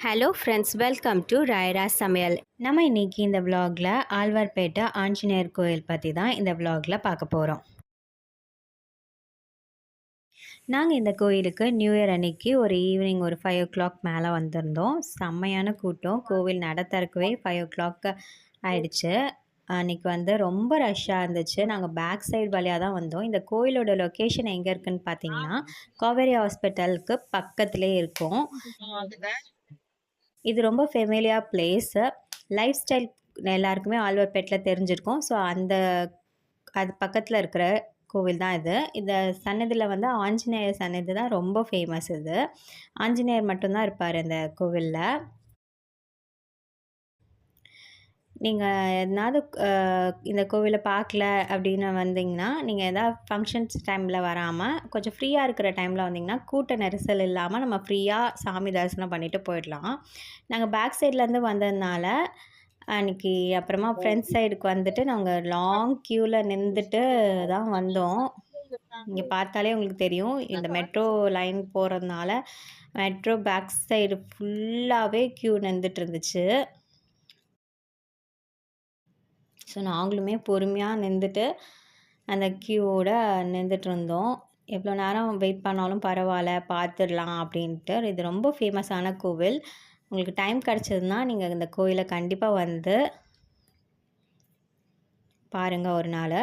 Hello friends welcome to ராயரா சமையல் நம்ம இன்னைக்கு இந்த விலாகில் ஆழ்வார்பேட்டை ஆஞ்சநேயர் கோயில் பற்றி தான் இந்த விலாகில் பார்க்க போகிறோம் நாங்கள் இந்த கோயிலுக்கு நியூ இயர் அன்னைக்கு ஒரு ஈவினிங் ஒரு ஃபைவ் ஓ கிளாக் மேலே வந்திருந்தோம். செம்மையான கூட்டம். கோவில் நட திறக்கவே ஃபைவ் ஓ கிளாக் ஆயிடுச்சு. அன்னைக்கு வந்து ரொம்ப ரஷ்ஷாக இருந்துச்சு. நாங்கள் பேக் சைடு வழியாக தான் வந்தோம். இந்த கோயிலோட லொக்கேஷன் எங்கே இருக்குன்னு பார்த்தீங்கன்னா காவேரி ஹாஸ்பிட்டலுக்கு பக்கத்துலேயே இருக்கும். இது ரொம்ப ஃபெமிலியாக பிளேஸு லைஃப் ஸ்டைல் எல்லாருக்குமே ஆழ்வார்பேட்டில் தெரிஞ்சிருக்கும். ஸோ அந்த அது பக்கத்தில் இருக்கிற கோவில் தான் இது. இந்த சன்னதியில் வந்து ஆஞ்சநேயர் சன்னதி தான் ரொம்ப ஃபேமஸ் இது. ஆஞ்சநேயர் மட்டும்தான் இருப்பார் இந்த கோவிலில். நீங்கள் எதனாவது இந்த கோவிலை பார்க்கல அப்படின்னு வந்தீங்கன்னா நீங்கள் எதாவது ஃபங்க்ஷன்ஸ் டைமில் வராமல் கொஞ்சம் ஃப்ரீயாக இருக்கிற டைமில் வந்தீங்கன்னா கூட்ட நெரிசல் இல்லாமல் நம்ம ஃப்ரீயாக சாமி தரிசனம் பண்ணிட்டு போயிடலாம். நாங்கள் பேக் சைட்லேருந்து வந்ததுனால அன்னைக்கு அப்புறமா ஃப்ரண்ட் சைடுக்கு வந்துட்டு நாங்கள் லாங் க்யூவில் நின்றுட்டு தான் வந்தோம். இங்கே பார்த்தாலே உங்களுக்கு தெரியும் இந்த மெட்ரோ லைன் போகிறதுனால மெட்ரோ பேக் சைடு ஃபுல்லாகவே க்யூ நின்றுட்டு இருந்துச்சு. ஸோ நாங்களுமே பொறுமையாக நின்றுட்டு அந்த க்யூவோட நின்றுட்டு இருந்தோம் எவ்வளோ நேரம் வெயிட் பண்ணாலும் பரவாயில்ல பார்த்துடலாம் அப்படின்ட்டு. இது ரொம்ப ஃபேமஸான கோவில். உங்களுக்கு டைம் கிடச்சதுன்னா நீங்கள் இந்த கோயிலை கண்டிப்பாக வந்து பாருங்கள் ஒரு நாள்.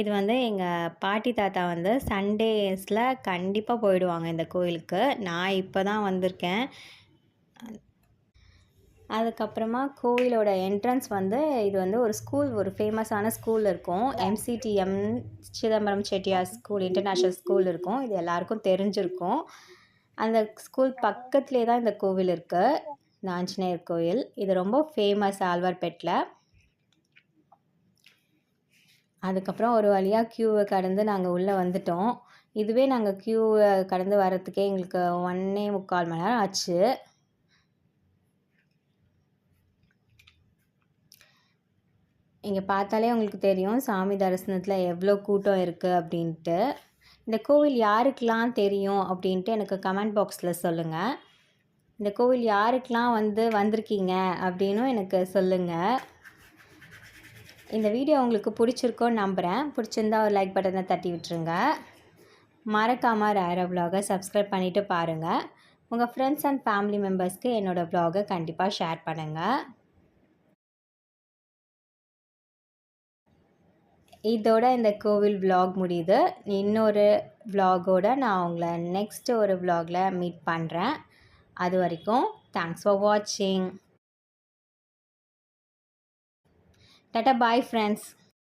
இது வந்து எங்கள் பாட்டி தாத்தா வந்து சண்டேஸில் கண்டிப்பாக போயிடுவாங்க இந்த கோயிலுக்கு. நான் இப்போ தான் வந்திருக்கேன். அதுக்கப்புறமா கோவிலோட என்ட்ரன்ஸ் வந்து இது வந்து ஒரு ஸ்கூல் ஒரு ஃபேமஸான ஸ்கூல் இருக்கும். MCTM Chidambaram Chettiar school international school இருக்கும். இது எல்லாருக்கும் தெரிஞ்சிருக்கும். அந்த ஸ்கூல் பக்கத்துலேயே தான் இந்த கோவில் இருக்குது இந்த ஆஞ்சநேயர் கோயில். இது ரொம்ப ஃபேமஸ் ஆழ்வார்பேட்டில் அதுக்கப்புறம் ஒரு வழியாக க்யூவை கடந்து நாங்கள் உள்ளே வந்துட்டோம். இதுவே நாங்கள் க்யூவை கடந்து வர்றதுக்கே எங்களுக்கு ஒன்னே முக்கால் மணி நேரம் ஆச்சு. இங்கே பார்த்தாலே உங்களுக்கு தெரியும் சாமி தரிசனத்தில் எவ்வளோ கூட்டம் இருக்குது அப்படின்ட்டு. இந்த கோவில் யாருக்கெலாம் தெரியும் அப்படின்ட்டு எனக்கு கமெண்ட் பாக்ஸில் சொல்லுங்கள் இந்த கோவில் யாருக்கெலாம் வந்து வந்திருக்கீங்க அப்படின்னும் எனக்கு சொல்லுங்கள் இந்த வீடியோ உங்களுக்கு பிடிச்சிருக்கோன்னு நம்புகிறேன் பிடிச்சிருந்தா ஒரு லைக் பட்டனை தட்டி விட்டுருங்க. மறக்காமல் ரேர vlog-அ சப்ஸ்கிரைப் பண்ணிவிட்டு பாருங்கள் உங்கள் ஃப்ரெண்ட்ஸ் அண்ட் ஃபேமிலி மெம்பர்ஸ்க்கு என்னோடய vlog-அ கண்டிப்பாக ஷேர் பண்ணுங்கள் இதோட இந்த கோவில் விலாக் முடியுது. இன்னொரு விலாகோட நான் உங்களை நெக்ஸ்ட் ஒரு விலாகில் மீட் பண்ணுறேன் அது வரைக்கும் தேங்க்ஸ் ஃபார் வாட்சிங் டட்டா பாய் ஃப்ரெண்ட்ஸ்